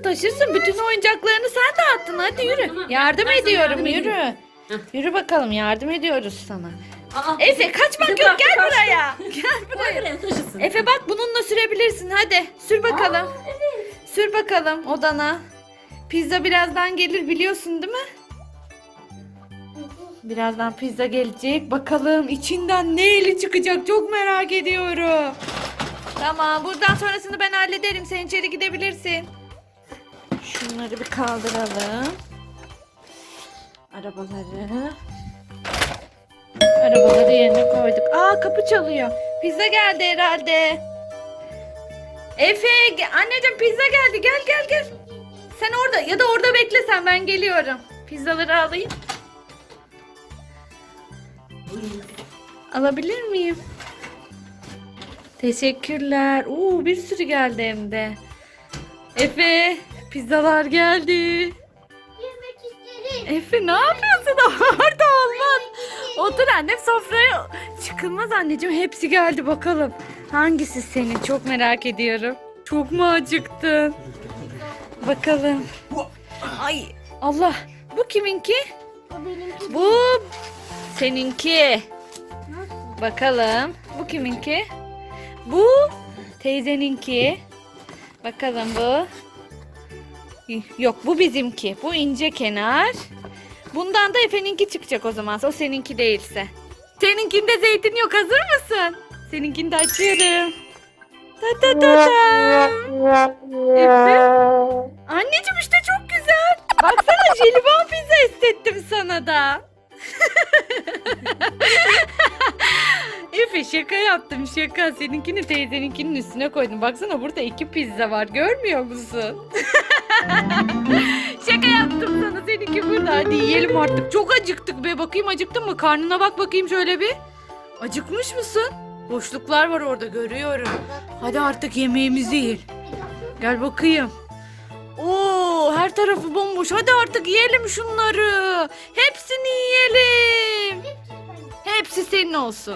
taşırsın taşırsın. Bütün oyuncaklarını sen dağıttın. Hadi yürü. Tamam, Yardım ben sana ediyorum yardım yürü. edeyim. Yürü bakalım yardım ediyoruz sana. Aa, Efe kaçmak yok bıraktı, gel kaçtı. buraya. Gel Koy buraya. buraya taşısın. Efe bak bununla sürebilirsin hadi. Sür bakalım. Aa, evet. Sür bakalım odana. Pizza birazdan gelir biliyorsun değil mi? Birazdan pizza gelecek. Bakalım içinden ne eli çıkacak çok merak ediyorum. Tamam buradan sonrasını ben hallederim. Sen içeri gidebilirsin. Şunları bir kaldıralım. Arabaları. Arabaları yerine koyduk. Aa kapı çalıyor. Pizza geldi herhalde. Efe anneciğim pizza geldi. Gel gel gel. Sen orada ya da orada bekle sen ben geliyorum. Pizzaları alayım. Alabilir miyim? Teşekkürler. Oo bir sürü geldi hem de. Efe pizzalar geldi. Yemek isterim. Efe ne yapıyorsun orada olmaz. Otur annem sofraya çıkılmaz anneciğim hepsi geldi bakalım. Hangisi senin çok merak ediyorum. Çok mu acıktın? Bakalım. Ay Allah bu kiminki? O benimki. Bu seninki. Bakalım. Bu kiminki? Bu teyzeninki. Bakalım bu. Yok bu bizimki. Bu ince kenar. Bundan da Efe'ninki çıkacak o zaman. O seninki değilse. Seninkinde zeytin yok. Hazır mısın? Seninkini de açıyorum. Ta ta ta ta. Efe. Anneciğim işte çok güzel. Baksana jelibon pizza istettim sana da. Efe şaka yaptım şaka. Seninkini teyzeninkinin üstüne koydum. Baksana burada iki pizza var. Görmüyor musun? şaka yaptım sana. Seninki burada. Hadi yiyelim artık. Çok acıktık be. Bakayım acıktın mı? Karnına bak bakayım şöyle bir. Acıkmış mısın? Boşluklar var orada görüyorum. Hadi artık yemeğimizi yiyelim. Gel bakayım. Oo, her tarafı bomboş. Hadi artık yiyelim şunları. Hepsini yiyelim. Hepsi senin olsun.